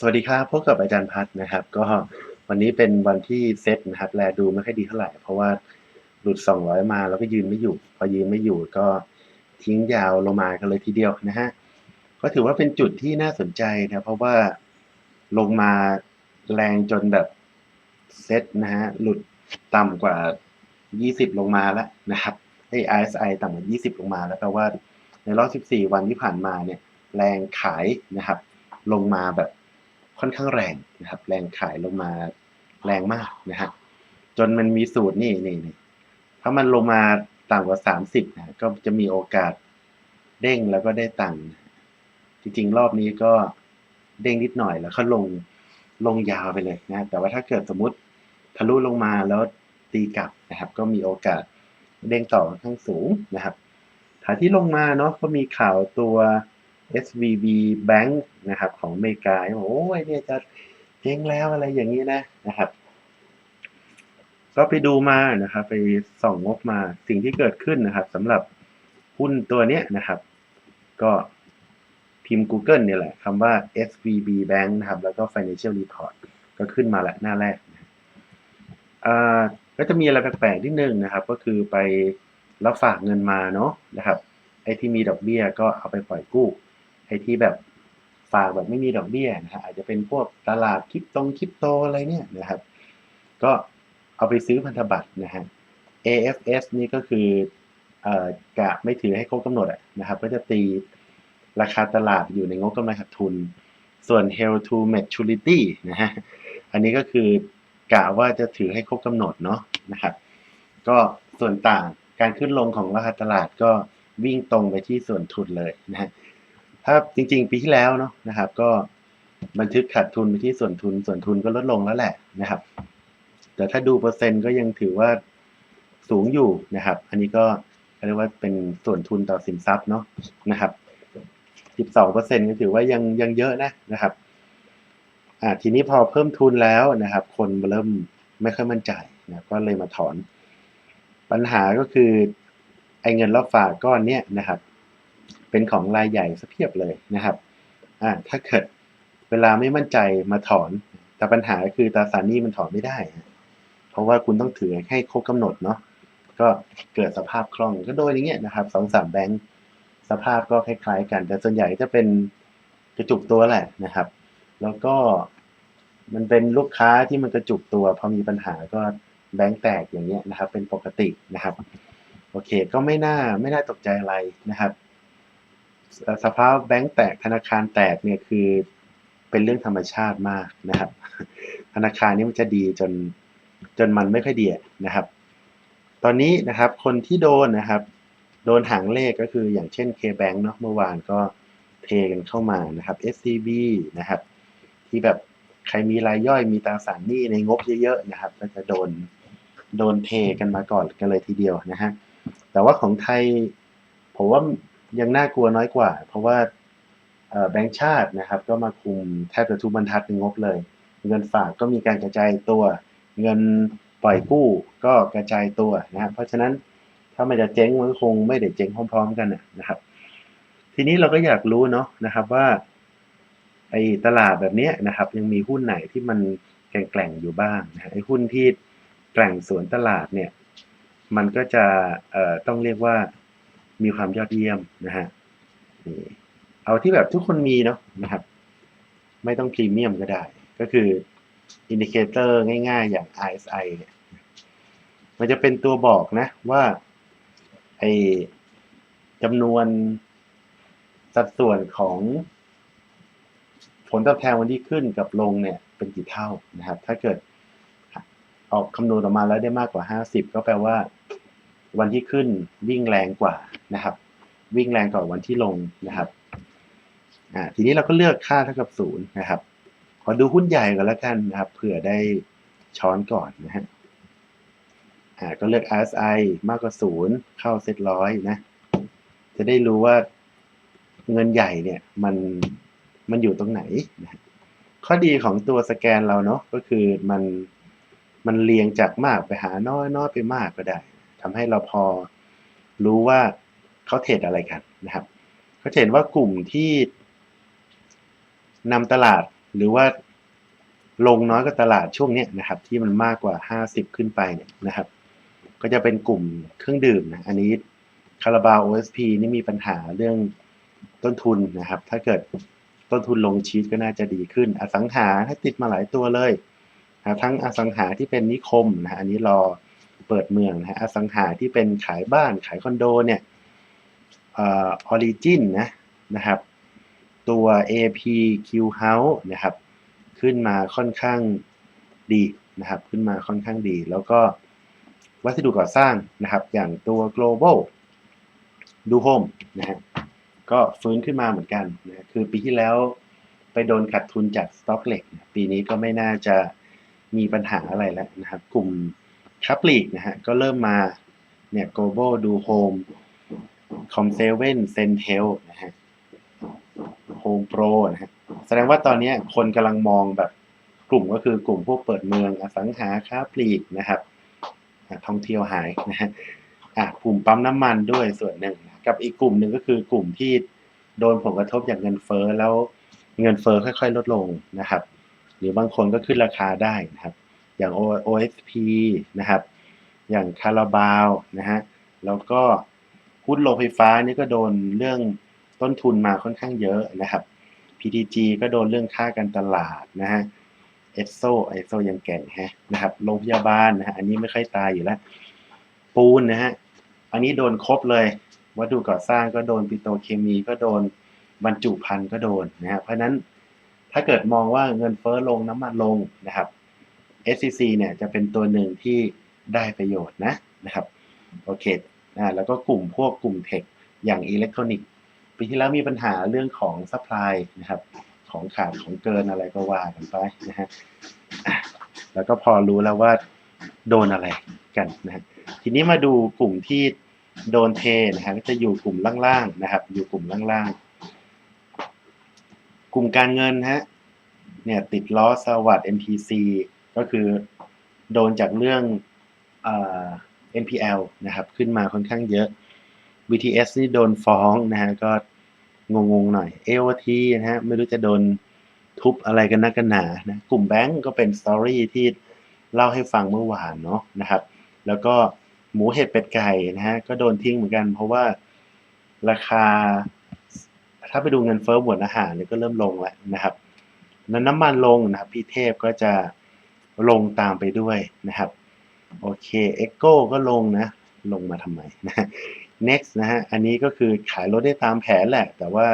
สวัสดีครับพบกับอาจารย์พัฒนะครับ ก็วันนี้เป็นวันที่เซตนะครับ แลดูไม่ค่อยดีเท่าไหร่ เพราะว่าหลุด 200 มาแล้วก็ยืนไม่อยู่ พอยืนไม่อยู่ก็ทิ้งยาวลงมากันเลยทีเดียวนะฮะก็ถือว่าเป็นจุดที่น่าสนใจนะเพราะว่าลงมาแรงจนแบบเซตนะฮะหลุดต่ำกว่า 20 ลงมาแล้วนะครับไอ้ RSI ต่ำกว่า 20 ลงมาแล้วแปลว่าในรอบ 14 วันที่ผ่านมาเนี่ยแรงขายนะครับ ลงมาแบบ ค่อนข้างแรงนะครับ แรงขายลงมาแรงมากนะฮะจนมันมีสูตรนี่นี่นี่ถ้ามันลงมาต่ำกว่าสามสิบนะก็จะมีโอกาสเด้งแล้วก็ได้ตังค์จริงๆ รอบนี้ก็เด้งนิดหน่อยแล้วก็ลงลงยาวไปเลยนะแต่ว่าถ้าเกิดสมมติทะลุลงมาแล้วตีกลับนะครับ ก็มีโอกาสเด้งต่อค่อนข้างสูงนะครับขาที่ลงมาเนาะก็มีข่าวตัว SVB Bank นะครับของอเมริกาโอ้ยเนี่ยจะเจ๊งแล้วอะไรอย่างนี้นะนะครับ ก็ไปดูมานะครับ ไปส่องงบมาสิ่งที่เกิดขึ้นนะครับสำหรับหุ้นตัวเนี้ยนะครับ ก็พิมพ์ Google เนี่ยแหละคำว่า SVB Bank นะครับ แล้วก็ Financial Report ก็ขึ้นมาละหน้าแรกอ่าก็จะมีอะไรแปลกๆนิดนึงนะครับ ก็คือไปรับฝากเงินมาเนาะนะครับไอ้ที่มีดอกเบี้ยก็เอาไปปล่อยกู้ ไอ้ที่แบบฝากแบบไม่มีดอกเบี้ยนะฮะอาจจะเป็นพวกตลาดคริปตงคริปโตอะไรเนี่ยนะครับ ก็เอาไปซื้อพันธบัตรนะฮะ AFS นี่ก็คือเอ่อกะไม่ถือให้ครบกำหนดนะครับ ก็จะตีราคาตลาดอยู่ในงบกำไรขาดทุน ส่วน held to maturity นะฮะอันนี้ก็คือกะว่าจะถือให้ครบกำหนดเนาะนะครับ ก็ส่วนต่างการขึ้นลงของราคาตลาดก็วิ่งตรงไปที่ส่วนทุนเลยนะฮะ ถ้าจริง ๆ ปีที่แล้วเนาะนะครับ ก็บันทึกขาดทุนไปที่ส่วนทุน ส่วนทุนก็ลดลงแล้วแหละนะครับ แต่ถ้าดูเปอร์เซ็นต์ก็ยังถือว่าสูงอยู่นะครับ อันนี้ก็เรียกว่าเป็นส่วนทุนต่อสินทรัพย์เนาะนะครับ 12เปอร์เซ็นต์ก็ถือว่ายังยังเยอะนะนะครับอ่าทีนี้พอเพิ่มทุนแล้วนะครับ คนเริ่มไม่ค่อยมั่นใจนะก็เลยมาถอน ปัญหาก็คือไอ้เงินรับฝากก้อนเนี้ยนะครับ เป็นของรายใหญ่สะเพียบเลยนะครับอ่าถ้าเกิดเวลาไม่มั่นใจมาถอน แต่ปัญหาคือตราสารนี้มันถอนไม่ได้ เพราะว่าคุณต้องถือให้ครบกำหนดเนาะก็เกิดสภาพคล่องก็โดยอย่างเงี้ยนะครับสองสามแบงค์สภาพก็คล้ายๆกัน แต่ส่วนใหญ่จะเป็นกระจุกตัวแหละนะครับ แล้วก็มันเป็นลูกค้าที่มันกระจุกตัวพอมีปัญหาก็แบงค์แตกอย่างเงี้ยนะครับ เป็นปกตินะครับ โอเค ก็ไม่น่าไม่น่าตกใจอะไรนะครับ สภาพแบงค์แตกธนาคารแตกเนี่ยคือเป็นเรื่องธรรมชาติมากนะครับ ธนาคารนี้มันจะดีจนจนมันไม่ค่อยดีนะครับ ตอนนี้นะครับคนที่โดนนะครับ โดนหางเลขก็คืออย่างเช่น K-Bank เนาะเมื่อวานก็เทกันเข้ามานะครับ SCB นะครับ ที่แบบใครมีรายย่อยมีตราสารหนี้ในงบเยอะๆนะครับ ก็จะโดนโดนเทกันมาก่อนกันเลยทีเดียวนะฮะแต่ว่าของไทยผมว่า ยังน่ากลัวน้อยกว่า เพราะว่าแบงก์ชาตินะครับ ก็มาคุมแทบจะทุกบรรทัดในงบเลย เงินฝากก็มีการกระจายตัว เงินปล่อยกู้ก็กระจายตัวนะครับเพราะฉะนั้นถ้ามันจะเจ๊งมันคงไม่ได้เจ๊งพร้อม ๆ กันนะครับ ทีนี้เราก็อยากรู้เนาะนะครับว่าไอ้ตลาดแบบนี้นะครับ ยังมีหุ้นไหนที่มันแกร่งๆอยู่บ้างนะไอ้หุ้นที่แกร่งสวนตลาดเนี่ย มันก็จะต้องเรียกว่า มีความยอดเยี่ยมนะฮะเอาที่แบบทุกคนมีเนาะนะครับ ไม่ต้องพรีเมียมก็ได้ ก็คืออินดิเคเตอร์ง่ายๆ อย่าง RSI เนี่ยมันจะเป็นตัวบอกนะว่าไอจำนวนสัดส่วนของผลตอบแทนวันที่ขึ้นกับลงเนี่ยเป็นกี่เท่านะครับ ถ้าเกิดออกคำนวณออกมาแล้วได้มากกว่า 50 ก็แปลว่า วันที่ขึ้นวิ่งแรงกว่านะครับ วิ่งแรงกว่าวันที่ลงนะครับอ่าทีนี้เราก็เลือกค่าเท่ากับศูนย์นะครับ ขอดูหุ้นใหญ่ก่อนแล้วกันนะครับ เผื่อได้ช้อนก่อนนะฮะอ่าก็เลือก RSI มากกว่าศูนย์เข้าเซ็ตร้อยนะ จะได้รู้ว่าเงินใหญ่เนี่ยมันมันอยู่ตรงไหนนะข้อดีของตัวสแกนเราเนาะก็คือมันมันเรียงจากมากไปหาน้อยน้อยไปมากก็ได้ ทำให้เราพอรู้ว่าเขาเทรดอะไรกันนะครับเขาเห็นว่ากลุ่มที่นำตลาดหรือว่าลงน้อยกว่าตลาดช่วงนี้นะครับ ที่มันมากกว่า 50 ขึ้นไปเนี่ยนะครับ ก็จะเป็นกลุ่มเครื่องดื่มนะอันนี้คาราบาว OSP นี่มีปัญหาเรื่องต้นทุนนะครับ ถ้าเกิดต้นทุนลงชีสก็น่าจะดีขึ้น อสังหาถ้าติดมาหลายตัวเลยนะทั้งอสังหาที่เป็นนิคมนะอันนี้รอ เปิดเมืองนะฮะอสังหาที่เป็นขายบ้านขายคอนโดเนี่ยออริจินนะนะครับ ตัว APQ House นะครับ ขึ้นมาค่อนข้างดีนะครับ ขึ้นมาค่อนข้างดี แล้วก็วัสดุก่อสร้างนะครับ อย่างตัว global ดูโฮมนะฮะก็ฟื้นขึ้นมาเหมือนกันนะคือปีที่แล้วไปโดนขัดทุนจากสต็อกเหล็ก ปีนี้ก็ไม่น่าจะมีปัญหาอะไรแล้วนะครับ กลุ่ม คัพลีกนะฮะก็เริ่มมาเนี่ย global ดูโฮม com 7 centel นะฮะ Home Pro นะฮะแสดงว่าตอนนี้คนกำลังมองแบบกลุ่มก็คือกลุ่มพวกเปิดเมืองอสังหาค้าปลีกนะครับท่องเที่ยวหายนะฮะอะกลุ่มปั๊มน้ำมันด้วยส่วนหนึ่ง กับอีกกลุ่มหนึ่งก็คือกลุ่มที่โดนผลกระทบจากเงินเฟ้อแล้วเงินเฟ้อค่อย ๆ ลดลงนะครับ หรือบางคนก็ขึ้นราคาได้นะครับ อย่าง OSP นะครับ อย่างคาราบาวนะฮะ แล้วก็หุ้นโรงไฟฟ้านี่ก็โดนเรื่องต้นทุนมาค่อนข้างเยอะนะครับ PTG ก็โดนเรื่องค่าการตลาดนะฮะเอสโซเอสโซยังแก่งฮะนะครับ โรงพยาบาลนะฮะ อันนี้ไม่ค่อยตายอยู่แล้ว ปูนนะฮะ อันนี้โดนครบเลย วัตถุก่อสร้างก็โดนปิโตเคมีก็โดนบรรจุภัณฑ์ก็โดนนะฮะ เพราะฉะนั้นถ้าเกิดมองว่าเงินเฟ้อลงน้ำมันลงนะครับ SCC เนี่ยจะเป็นตัวหนึ่งที่ได้ประโยชน์นะนะครับโอเคอ่าแล้วก็กลุ่มพวกกลุ่มเทคอย่างอิเล็กทรอนิกส์ปีที่แล้วมีปัญหาเรื่องของซัพพลายนะครับของขาดของเกินอะไรก็ว่ากันไปนะฮะแล้วก็พอรู้แล้วว่าโดนอะไรกันนะฮะทีนี้มาดูกลุ่มที่โดนเทนะฮะก็จะอยู่กลุ่มล่างๆนะครับ อยู่กลุ่มล่างๆ กลุ่มการเงินฮะเนี่ยติดล้อสวัสด์ MTC ก็คือโดนจากเรื่องเอ่อ NPL นะครับขึ้นมาค่อนข้างเยอะ BTS นี่โดนฟ้องนะฮะก็งงๆหน่อย AOT นะฮะไม่รู้จะโดนทุบอะไรกันนักกันหนานะกลุ่มแบงก์ก็เป็นสตอรี่ที่เล่าให้ฟังเมื่อวานเนาะนะครับ แล้วก็หมูเห็ดเป็ดไก่นะฮะก็โดนทิ้งเหมือนกัน เพราะว่าราคา ถ้าไปดูเงินเฟ้อหมวดอาหารเนี่ยก็เริ่มลงแล้วนะครับแล้วน้ำมันลงนะครับพี่เทพก็จะ ลงตามไปด้วยนะครับ โอเค Echo ก็ลงนะ ลงมาทำไมนะ next นะฮะ อันนี้ก็คือขายรถได้ตามแผนแหละ แต่ว่า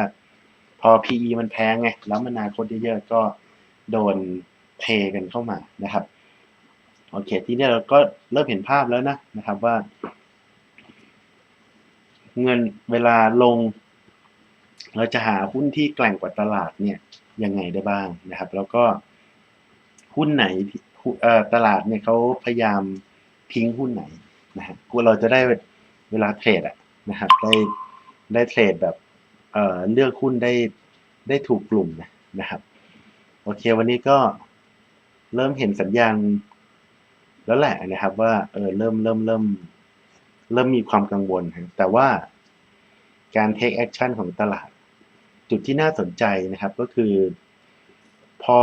พอ PE มันแพงไง แล้วมันนาคตเยอะๆ ก็โดนเทกันเข้ามานะครับ โอเค ที่นี้เราก็เริ่มเห็นภาพแล้วนะนะครับว่า เงินเวลาลง เราจะหาหุ้นที่แกร่งกว่าตลาดเนี่ยยังไงได้บ้างนะครับ แล้วก็หุ้นไหน ตลาดเนี่ยเขาพยายามทิ้งหุ้นไหนนะฮะกลัวเราจะได้เวลาเทรดอะนะครับได้ได้เทรดแบบเอ่อเลือกหุ้นได้ได้ถูกกลุ่มนะนะครับ โอเควันนี้ก็เริ่มเห็นสัญญาณแล้วแหละนะครับว่าเออเริ่มเริ่มเริ่มเริ่มมีความกังวลครับแต่ว่าการ take action ของตลาด จุดที่น่าสนใจนะครับก็คือ พอ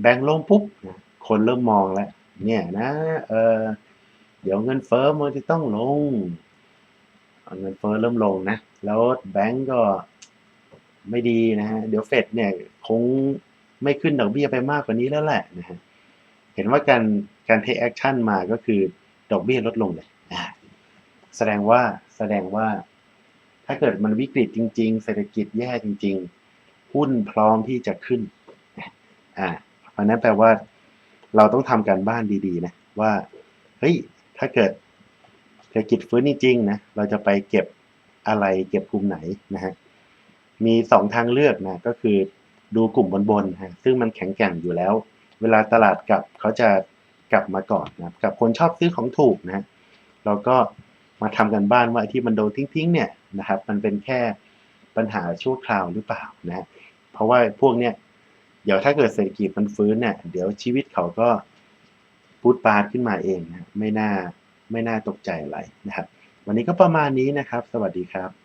แบงค์ลงปุ๊บนะ คนเริ่มมองแล้ว เนี่ยนะเออเดี๋ยวเงินเฟ้อมันจะต้องลง เงินเฟ้อเริ่มลงนะ แล้วแบงก์ก็ไม่ดีนะฮะ เดี๋ยวเฟดเนี่ยคงไม่ขึ้นดอกเบี้ยไปมากกว่านี้แล้วแหละนะฮะ เห็นว่าการการ take action มาก็คือดอกเบี้ยลดลงเลยอ่าแสดงว่าแสดงว่าถ้าเกิดมันวิกฤตจริง ๆ เศรษฐกิจแย่จริง ๆ หุ้นพร้อมที่จะขึ้น อ่า เพราะนั้นแปลว่า เราต้องทำการบ้านดีๆนะว่าเฮ้ยถ้าเกิดเศรษฐกิจฟื้นจริงๆนะเราจะไปเก็บอะไรเก็บกลุ่มไหนนะฮะมีสองทางเลือกนะก็คือดูกลุ่มบนๆฮะซึ่งมันแข็งแกร่งอยู่แล้ว เวลาตลาดกลับเขาจะกลับมาก่อนนะกับคนชอบซื้อของถูกนะฮะเราก็มาทำกันบ้านว่าที่มันโดนทิ้งๆเนี่ยนะครับมันเป็นแค่ปัญหาชั่วคราวหรือเปล่านะเพราะว่าพวกเนี้ย เดี๋ยวถ้าเกิดเศรษฐกิจมันฟื้นเนี่ยเดี๋ยวชีวิตเขาก็พูดปาดขึ้นมาเองนะไม่น่าไม่น่าตกใจอะไรนะครับ วันนี้ก็ประมาณนี้นะครับ สวัสดีครับ